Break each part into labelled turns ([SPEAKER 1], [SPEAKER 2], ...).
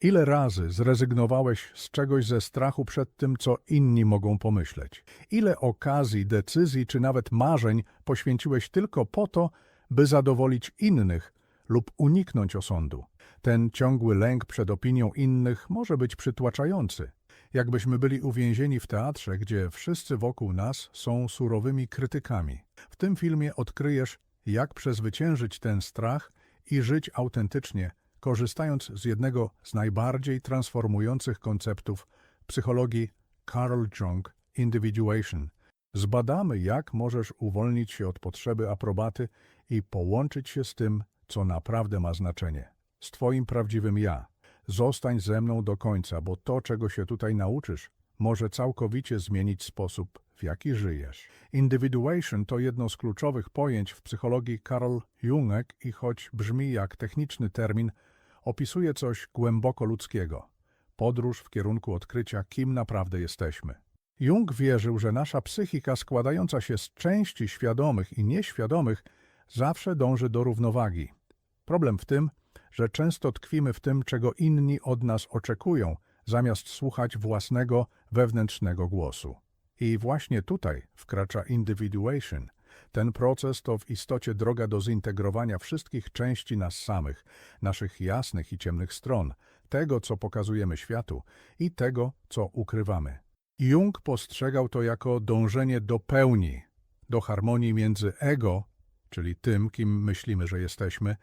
[SPEAKER 1] Ile razy zrezygnowałeś z czegoś ze strachu przed tym, co inni mogą pomyśleć? Ile okazji, decyzji czy nawet marzeń poświęciłeś tylko po to, by zadowolić innych lub uniknąć osądu? Ten ciągły lęk przed opinią innych może być przytłaczający. Jakbyśmy byli uwięzieni w teatrze, gdzie wszyscy wokół nas są surowymi krytykami. W tym filmie odkryjesz, jak przezwyciężyć ten strach i żyć autentycznie, korzystając z jednego z najbardziej transformujących konceptów psychologii Carl Jung Individuation. Zbadamy, jak możesz uwolnić się od potrzeby aprobaty i połączyć się z tym, co naprawdę ma znaczenie. Z Twoim prawdziwym ja. Zostań ze mną do końca, bo to, czego się tutaj nauczysz, może całkowicie zmienić sposób, w jaki żyjesz. Individuation to jedno z kluczowych pojęć w psychologii Carl Jungek i choć brzmi jak techniczny termin, opisuje coś głęboko ludzkiego. Podróż w kierunku odkrycia, kim naprawdę jesteśmy. Jung wierzył, że nasza psychika składająca się z części świadomych i nieświadomych zawsze dąży do równowagi. Problem w tym, że często tkwimy w tym, czego inni od nas oczekują, zamiast słuchać własnego wewnętrznego głosu. I właśnie tutaj wkracza individuation. Ten proces to w istocie droga do zintegrowania wszystkich części nas samych, naszych jasnych i ciemnych stron, tego, co pokazujemy światu i tego, co ukrywamy. Jung postrzegał to jako dążenie do pełni, do harmonii między ego, czyli tym, kim myślimy, że jesteśmy,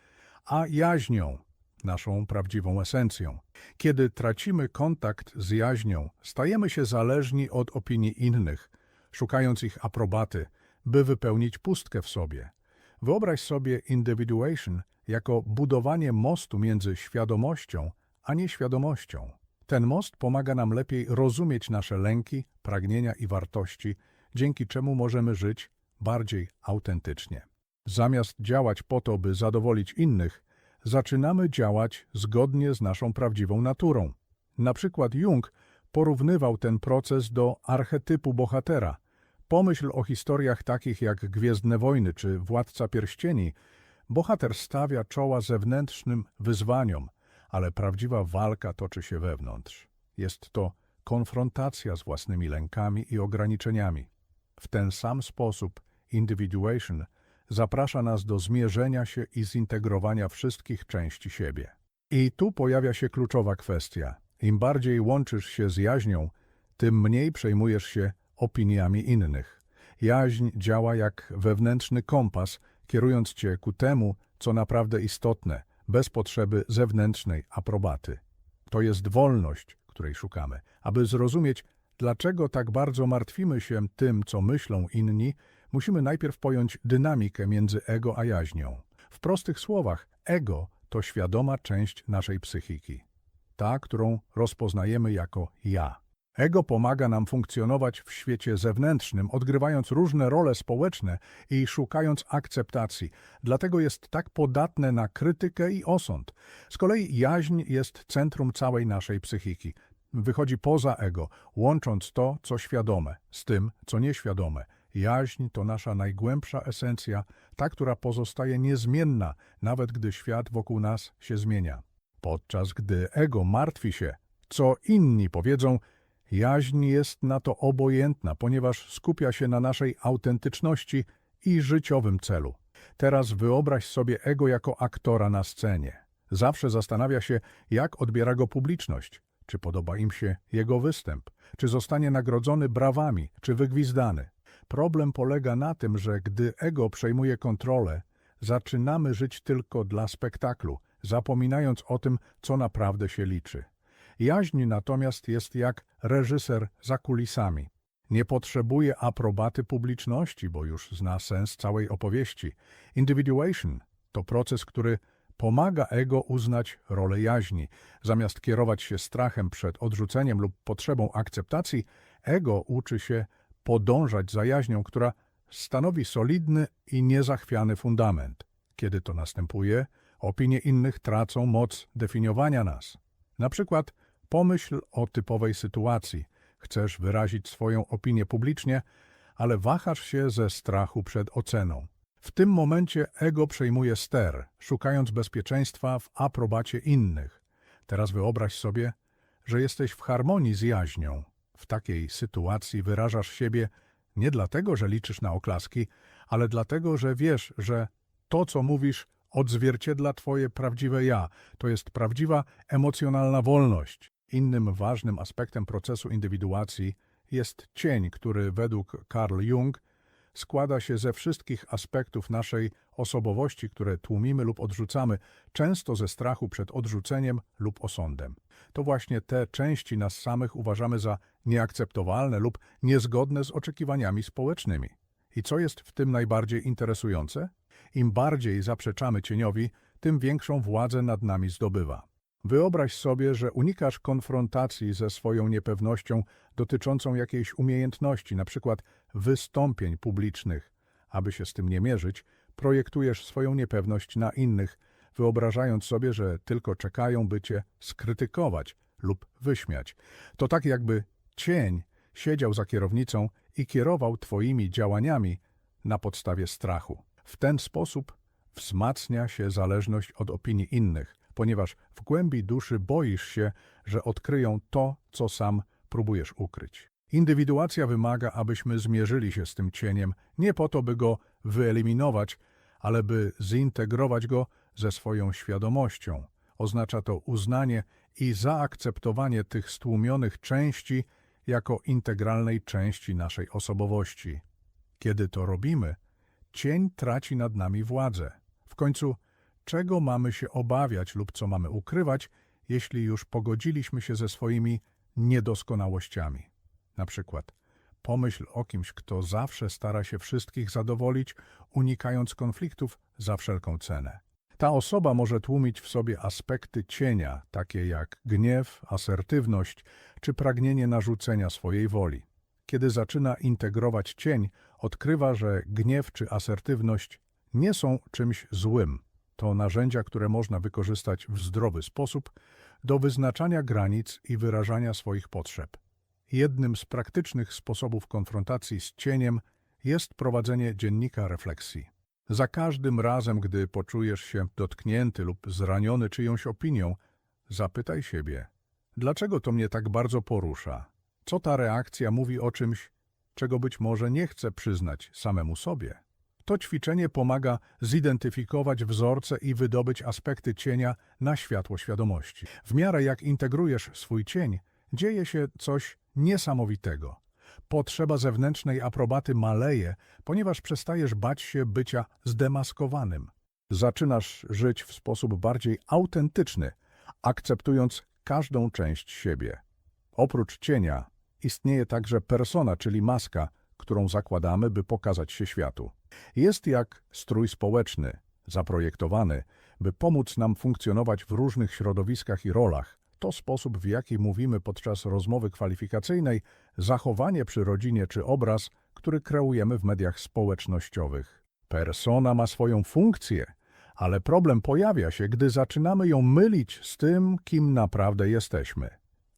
[SPEAKER 1] a jaźnią, naszą prawdziwą esencją. Kiedy tracimy kontakt z jaźnią, stajemy się zależni od opinii innych, szukając ich aprobaty, by wypełnić pustkę w sobie. Wyobraź sobie individuation jako budowanie mostu między świadomością a nieświadomością. Ten most pomaga nam lepiej rozumieć nasze lęki, pragnienia i wartości, dzięki czemu możemy żyć bardziej autentycznie. Zamiast działać po to, by zadowolić innych, zaczynamy działać zgodnie z naszą prawdziwą naturą. Na przykład Jung porównywał ten proces do archetypu bohatera. Pomyśl o historiach takich jak Gwiezdne Wojny czy Władca Pierścieni. Bohater stawia czoła zewnętrznym wyzwaniom, ale prawdziwa walka toczy się wewnątrz. Jest to konfrontacja z własnymi lękami i ograniczeniami. W ten sam sposób individuation zaprasza nas do zmierzenia się i zintegrowania wszystkich części siebie. I tu pojawia się kluczowa kwestia. Im bardziej łączysz się z jaźnią, tym mniej przejmujesz się opiniami innych. Jaźń działa jak wewnętrzny kompas, kierując cię ku temu, co naprawdę istotne, bez potrzeby zewnętrznej aprobaty. To jest wolność, której szukamy. Aby zrozumieć, dlaczego tak bardzo martwimy się tym, co myślą inni, musimy najpierw pojąć dynamikę między ego a jaźnią. W prostych słowach, ego to świadoma część naszej psychiki. Ta, którą rozpoznajemy jako ja. Ego pomaga nam funkcjonować w świecie zewnętrznym, odgrywając różne role społeczne i szukając akceptacji. Dlatego jest tak podatne na krytykę i osąd. Z kolei jaźń jest centrum całej naszej psychiki. Wychodzi poza ego, łącząc to, co świadome, z tym, co nieświadome. Jaźń to nasza najgłębsza esencja, ta, która pozostaje niezmienna, nawet gdy świat wokół nas się zmienia. Podczas gdy ego martwi się, co inni powiedzą, jaźń jest na to obojętna, ponieważ skupia się na naszej autentyczności i życiowym celu. Teraz wyobraź sobie ego jako aktora na scenie. Zawsze zastanawia się, jak odbiera go publiczność. Czy podoba im się jego występ? Czy zostanie nagrodzony brawami? Czy wygwizdany? Problem polega na tym, że gdy ego przejmuje kontrolę, zaczynamy żyć tylko dla spektaklu, zapominając o tym, co naprawdę się liczy. Jaźń natomiast jest jak reżyser za kulisami. Nie potrzebuje aprobaty publiczności, bo już zna sens całej opowieści. Individuation to proces, który pomaga ego uznać rolę jaźni. Zamiast kierować się strachem przed odrzuceniem lub potrzebą akceptacji, ego uczy się podążać za jaźnią, która stanowi solidny i niezachwiany fundament. Kiedy to następuje, opinie innych tracą moc definiowania nas. Na przykład pomyśl o typowej sytuacji. Chcesz wyrazić swoją opinię publicznie, ale wahasz się ze strachu przed oceną. W tym momencie ego przejmuje ster, szukając bezpieczeństwa w aprobacie innych. Teraz wyobraź sobie, że jesteś w harmonii z jaźnią. W takiej sytuacji wyrażasz siebie nie dlatego, że liczysz na oklaski, ale dlatego, że wiesz, że to, co mówisz, odzwierciedla Twoje prawdziwe ja. To jest prawdziwa emocjonalna wolność. Innym ważnym aspektem procesu indywiduacji jest cień, który według Carl Jung składa się ze wszystkich aspektów naszej osobowości, które tłumimy lub odrzucamy, często ze strachu przed odrzuceniem lub osądem. To właśnie te części nas samych uważamy za nieakceptowalne lub niezgodne z oczekiwaniami społecznymi. I co jest w tym najbardziej interesujące? Im bardziej zaprzeczamy cieniowi, tym większą władzę nad nami zdobywa. Wyobraź sobie, że unikasz konfrontacji ze swoją niepewnością dotyczącą jakiejś umiejętności, przykład wystąpień publicznych. Aby się z tym nie mierzyć, projektujesz swoją niepewność na innych, wyobrażając sobie, że tylko czekają, by cię skrytykować lub wyśmiać. To tak jakby cień siedział za kierownicą i kierował twoimi działaniami na podstawie strachu. W ten sposób wzmacnia się zależność od opinii innych, ponieważ w głębi duszy boisz się, że odkryją to, co sam próbujesz ukryć. Indywiduacja wymaga, abyśmy zmierzyli się z tym cieniem, nie po to, by go wyeliminować, ale by zintegrować go ze swoją świadomością. Oznacza to uznanie i zaakceptowanie tych stłumionych części jako integralnej części naszej osobowości. Kiedy to robimy, cień traci nad nami władzę. W końcu, czego mamy się obawiać lub co mamy ukrywać, jeśli już pogodziliśmy się ze swoimi niedoskonałościami? Na przykład, pomyśl o kimś, kto zawsze stara się wszystkich zadowolić, unikając konfliktów za wszelką cenę. Ta osoba może tłumić w sobie aspekty cienia, takie jak gniew, asertywność czy pragnienie narzucenia swojej woli. Kiedy zaczyna integrować cień, odkrywa, że gniew czy asertywność nie są czymś złym. To narzędzia, które można wykorzystać w zdrowy sposób do wyznaczania granic i wyrażania swoich potrzeb. Jednym z praktycznych sposobów konfrontacji z cieniem jest prowadzenie dziennika refleksji. Za każdym razem, gdy poczujesz się dotknięty lub zraniony czyjąś opinią, zapytaj siebie, dlaczego to mnie tak bardzo porusza? Co ta reakcja mówi o czymś, czego być może nie chcę przyznać samemu sobie? To ćwiczenie pomaga zidentyfikować wzorce i wydobyć aspekty cienia na światło świadomości. W miarę jak integrujesz swój cień, dzieje się coś niesamowitego. Potrzeba zewnętrznej aprobaty maleje, ponieważ przestajesz bać się bycia zdemaskowanym. Zaczynasz żyć w sposób bardziej autentyczny, akceptując każdą część siebie. Oprócz cienia istnieje także persona, czyli maska, którą zakładamy, by pokazać się światu. Jest jak strój społeczny, zaprojektowany, by pomóc nam funkcjonować w różnych środowiskach i rolach. To sposób, w jaki mówimy podczas rozmowy kwalifikacyjnej, zachowanie przy rodzinie czy obraz, który kreujemy w mediach społecznościowych. Persona ma swoją funkcję, ale problem pojawia się, gdy zaczynamy ją mylić z tym, kim naprawdę jesteśmy.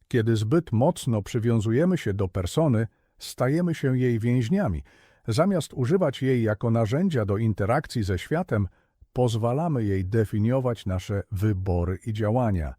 [SPEAKER 1] Kiedy zbyt mocno przywiązujemy się do persony, stajemy się jej więźniami. Zamiast używać jej jako narzędzia do interakcji ze światem, pozwalamy jej definiować nasze wybory i działania.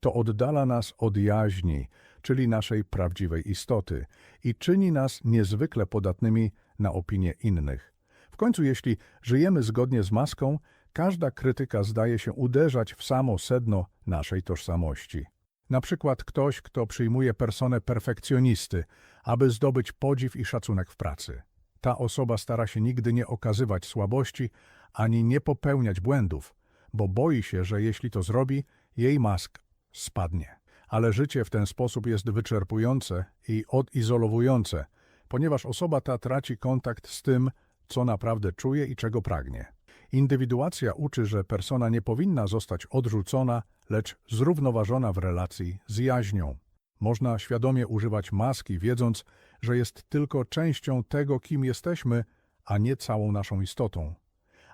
[SPEAKER 1] To oddala nas od jaźni, czyli naszej prawdziwej istoty, i czyni nas niezwykle podatnymi na opinie innych. W końcu, jeśli żyjemy zgodnie z maską, każda krytyka zdaje się uderzać w samo sedno naszej tożsamości. Na przykład ktoś, kto przyjmuje personę perfekcjonisty, aby zdobyć podziw i szacunek w pracy. Ta osoba stara się nigdy nie okazywać słabości ani nie popełniać błędów, bo boi się, że jeśli to zrobi, jej mask spadnie. Ale życie w ten sposób jest wyczerpujące i odizolowujące, ponieważ osoba ta traci kontakt z tym, co naprawdę czuje i czego pragnie. Indywiduacja uczy, że persona nie powinna zostać odrzucona, lecz zrównoważona w relacji z jaźnią. Można świadomie używać maski, wiedząc, że jest tylko częścią tego, kim jesteśmy, a nie całą naszą istotą.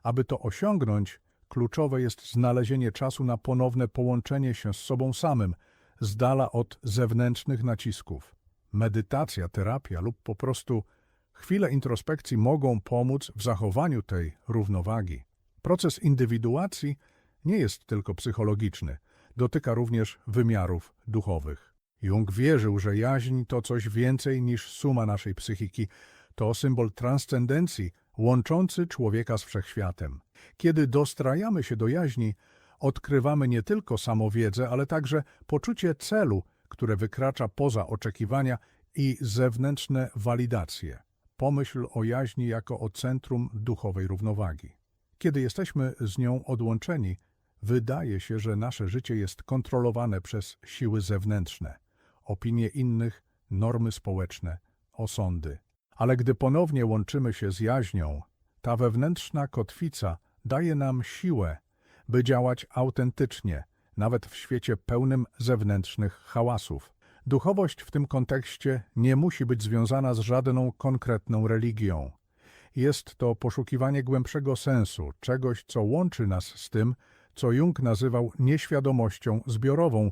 [SPEAKER 1] Aby to osiągnąć, kluczowe jest znalezienie czasu na ponowne połączenie się z sobą samym, z dala od zewnętrznych nacisków. Medytacja, terapia lub po prostu chwile introspekcji mogą pomóc w zachowaniu tej równowagi. Proces indywiduacji nie jest tylko psychologiczny. dotyka również wymiarów duchowych. Jung wierzył, że jaźń to coś więcej niż suma naszej psychiki, to symbol transcendencji łączący człowieka z wszechświatem. Kiedy dostrajamy się do jaźni, odkrywamy nie tylko samowiedzę, ale także poczucie celu, które wykracza poza oczekiwania i zewnętrzne walidacje. Pomyśl o jaźni jako o centrum duchowej równowagi. Kiedy jesteśmy z nią odłączeni, wydaje się, że nasze życie jest kontrolowane przez siły zewnętrzne, opinie innych, normy społeczne, osądy. Ale gdy ponownie łączymy się z jaźnią, ta wewnętrzna kotwica daje nam siłę, by działać autentycznie, nawet w świecie pełnym zewnętrznych hałasów. Duchowość w tym kontekście nie musi być związana z żadną konkretną religią. Jest to poszukiwanie głębszego sensu, czegoś, co łączy nas z tym, co Jung nazywał nieświadomością zbiorową,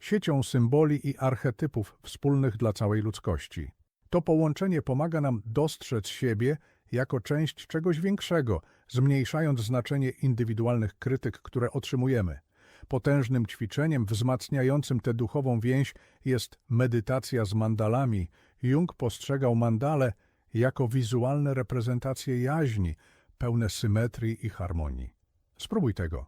[SPEAKER 1] siecią symboli i archetypów wspólnych dla całej ludzkości. To połączenie pomaga nam dostrzec siebie jako część czegoś większego, zmniejszając znaczenie indywidualnych krytyk, które otrzymujemy. Potężnym ćwiczeniem wzmacniającym tę duchową więź jest medytacja z mandalami. Jung postrzegał mandale jako wizualne reprezentacje jaźni, pełne symetrii i harmonii. Spróbuj tego.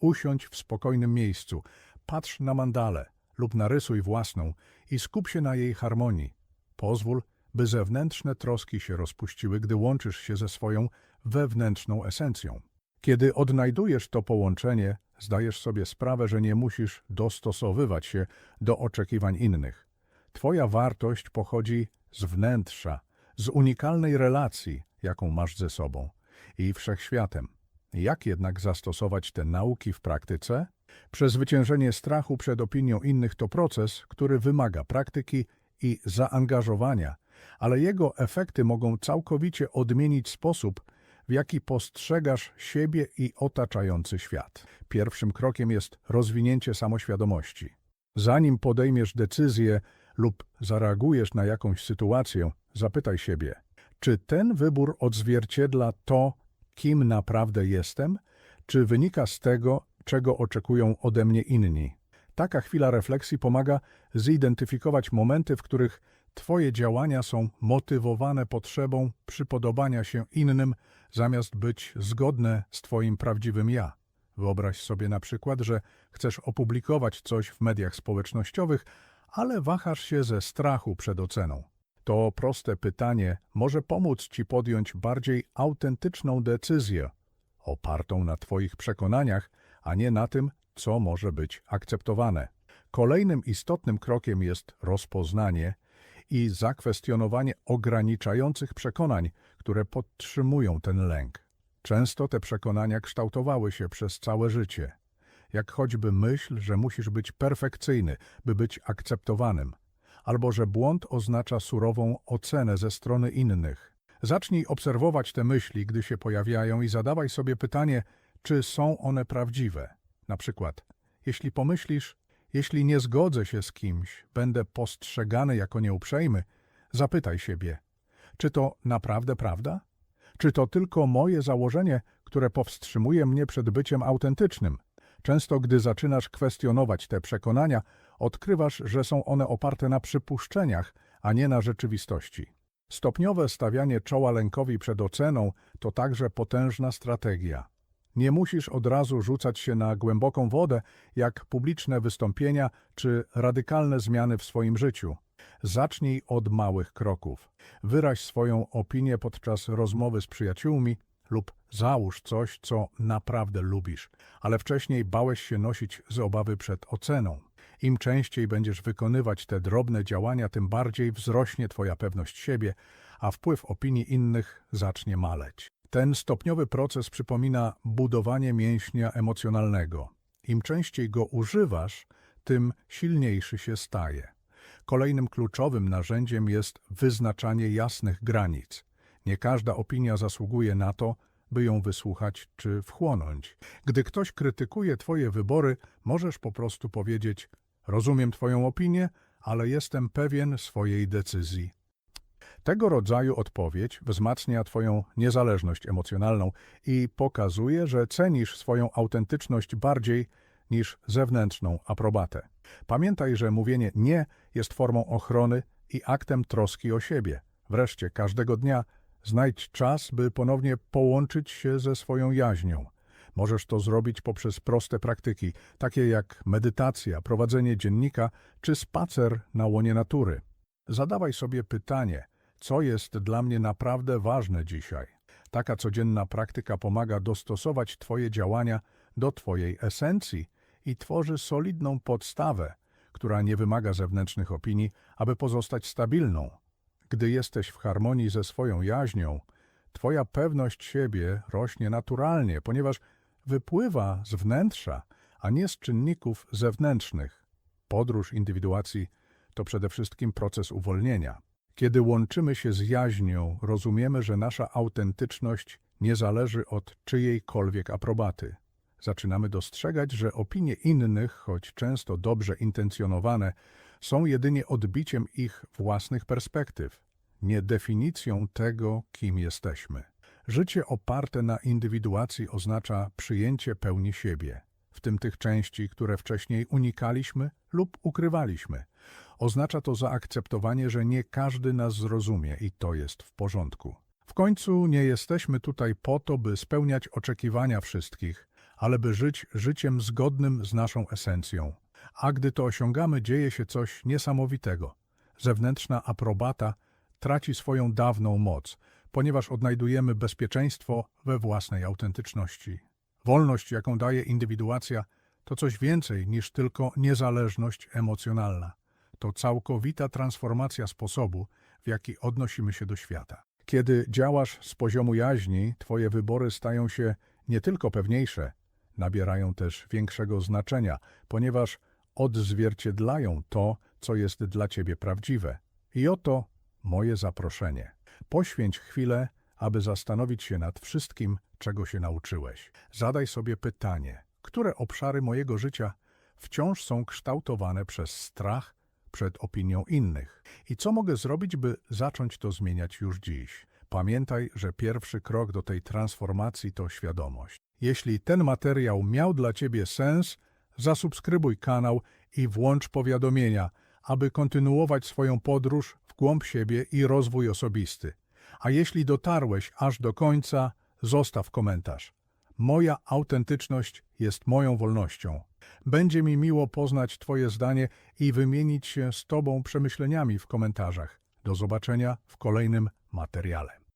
[SPEAKER 1] Usiądź w spokojnym miejscu, patrz na mandalę lub narysuj własną i skup się na jej harmonii. Pozwól, by zewnętrzne troski się rozpuściły, gdy łączysz się ze swoją wewnętrzną esencją. Kiedy odnajdujesz to połączenie, zdajesz sobie sprawę, że nie musisz dostosowywać się do oczekiwań innych. Twoja wartość pochodzi z wnętrza, z unikalnej relacji, jaką masz ze sobą i wszechświatem. Jak jednak zastosować te nauki w praktyce? Przezwyciężenie strachu przed opinią innych to proces, który wymaga praktyki i zaangażowania, ale jego efekty mogą całkowicie odmienić sposób, w jaki postrzegasz siebie i otaczający świat. Pierwszym krokiem jest rozwinięcie samoświadomości. Zanim podejmiesz decyzję lub zareagujesz na jakąś sytuację, zapytaj siebie, czy ten wybór odzwierciedla to, kim naprawdę jestem, czy wynika z tego, czego oczekują ode mnie inni. Taka chwila refleksji pomaga zidentyfikować momenty, w których Twoje działania są motywowane potrzebą przypodobania się innym, zamiast być zgodne z Twoim prawdziwym ja. Wyobraź sobie na przykład, że chcesz opublikować coś w mediach społecznościowych, ale wahasz się ze strachu przed oceną. To proste pytanie może pomóc Ci podjąć bardziej autentyczną decyzję, opartą na Twoich przekonaniach, a nie na tym, co może być akceptowane. Kolejnym istotnym krokiem jest rozpoznanie i zakwestionowanie ograniczających przekonań, które podtrzymują ten lęk. Często te przekonania kształtowały się przez całe życie, jak choćby myśl, że musisz być perfekcyjny, by być akceptowanym, albo że błąd oznacza surową ocenę ze strony innych. Zacznij obserwować te myśli, gdy się pojawiają i zadawaj sobie pytanie, czy są one prawdziwe. Na przykład, jeśli pomyślisz, jeśli nie zgodzę się z kimś, będę postrzegany jako nieuprzejmy, zapytaj siebie, czy to naprawdę prawda? Czy to tylko moje założenie, które powstrzymuje mnie przed byciem autentycznym? Często, gdy zaczynasz kwestionować te przekonania, odkrywasz, że są one oparte na przypuszczeniach, a nie na rzeczywistości. Stopniowe stawianie czoła lękowi przed oceną to także potężna strategia. Nie musisz od razu rzucać się na głęboką wodę, jak publiczne wystąpienia czy radykalne zmiany w swoim życiu. Zacznij od małych kroków. Wyraź swoją opinię podczas rozmowy z przyjaciółmi lub załóż coś, co naprawdę lubisz, ale wcześniej bałeś się nosić z obawy przed oceną. Im częściej będziesz wykonywać te drobne działania, tym bardziej wzrośnie Twoja pewność siebie, a wpływ opinii innych zacznie maleć. Ten stopniowy proces przypomina budowanie mięśnia emocjonalnego. Im częściej go używasz, tym silniejszy się staje. Kolejnym kluczowym narzędziem jest wyznaczanie jasnych granic. Nie każda opinia zasługuje na to, by ją wysłuchać czy wchłonąć. Gdy ktoś krytykuje Twoje wybory, możesz po prostu powiedzieć: Rozumiem Twoją opinię, ale jestem pewien swojej decyzji. Tego rodzaju odpowiedź wzmacnia Twoją niezależność emocjonalną i pokazuje, że cenisz swoją autentyczność bardziej niż zewnętrzną aprobatę. Pamiętaj, że mówienie nie jest formą ochrony i aktem troski o siebie. Wreszcie każdego dnia znajdź czas, by ponownie połączyć się ze swoją jaźnią. Możesz to zrobić poprzez proste praktyki, takie jak medytacja, prowadzenie dziennika czy spacer na łonie natury. Zadawaj sobie pytanie, co jest dla mnie naprawdę ważne dzisiaj. Taka codzienna praktyka pomaga dostosować Twoje działania do Twojej esencji i tworzy solidną podstawę, która nie wymaga zewnętrznych opinii, aby pozostać stabilną. Gdy jesteś w harmonii ze swoją jaźnią, Twoja pewność siebie rośnie naturalnie, ponieważ wypływa z wnętrza, a nie z czynników zewnętrznych. Podróż indywiduacji to przede wszystkim proces uwolnienia. Kiedy łączymy się z jaźnią, rozumiemy, że nasza autentyczność nie zależy od czyjejkolwiek aprobaty. Zaczynamy dostrzegać, że opinie innych, choć często dobrze intencjonowane, są jedynie odbiciem ich własnych perspektyw, nie definicją tego, kim jesteśmy. Życie oparte na indywiduacji oznacza przyjęcie pełni siebie, w tym tych części, które wcześniej unikaliśmy lub ukrywaliśmy. Oznacza to zaakceptowanie, że nie każdy nas zrozumie i to jest w porządku. W końcu nie jesteśmy tutaj po to, by spełniać oczekiwania wszystkich, ale by żyć życiem zgodnym z naszą esencją. A gdy to osiągamy, dzieje się coś niesamowitego. Zewnętrzna aprobata traci swoją dawną moc, ponieważ odnajdujemy bezpieczeństwo we własnej autentyczności. Wolność, jaką daje indywiduacja, to coś więcej niż tylko niezależność emocjonalna. To całkowita transformacja sposobu, w jaki odnosimy się do świata. Kiedy działasz z poziomu jaźni, Twoje wybory stają się nie tylko pewniejsze, nabierają też większego znaczenia, ponieważ odzwierciedlają to, co jest dla Ciebie prawdziwe. I oto moje zaproszenie. Poświęć chwilę, aby zastanowić się nad wszystkim, czego się nauczyłeś. Zadaj sobie pytanie, które obszary mojego życia wciąż są kształtowane przez strach przed opinią innych i co mogę zrobić, by zacząć to zmieniać już dziś. Pamiętaj, że pierwszy krok do tej transformacji to świadomość. Jeśli ten materiał miał dla Ciebie sens, zasubskrybuj kanał i włącz powiadomienia, aby kontynuować swoją podróż w głąb siebie i rozwój osobisty. A jeśli dotarłeś aż do końca, zostaw komentarz. Moja autentyczność jest moją wolnością. Będzie mi miło poznać Twoje zdanie i wymienić się z Tobą przemyśleniami w komentarzach. Do zobaczenia w kolejnym materiale.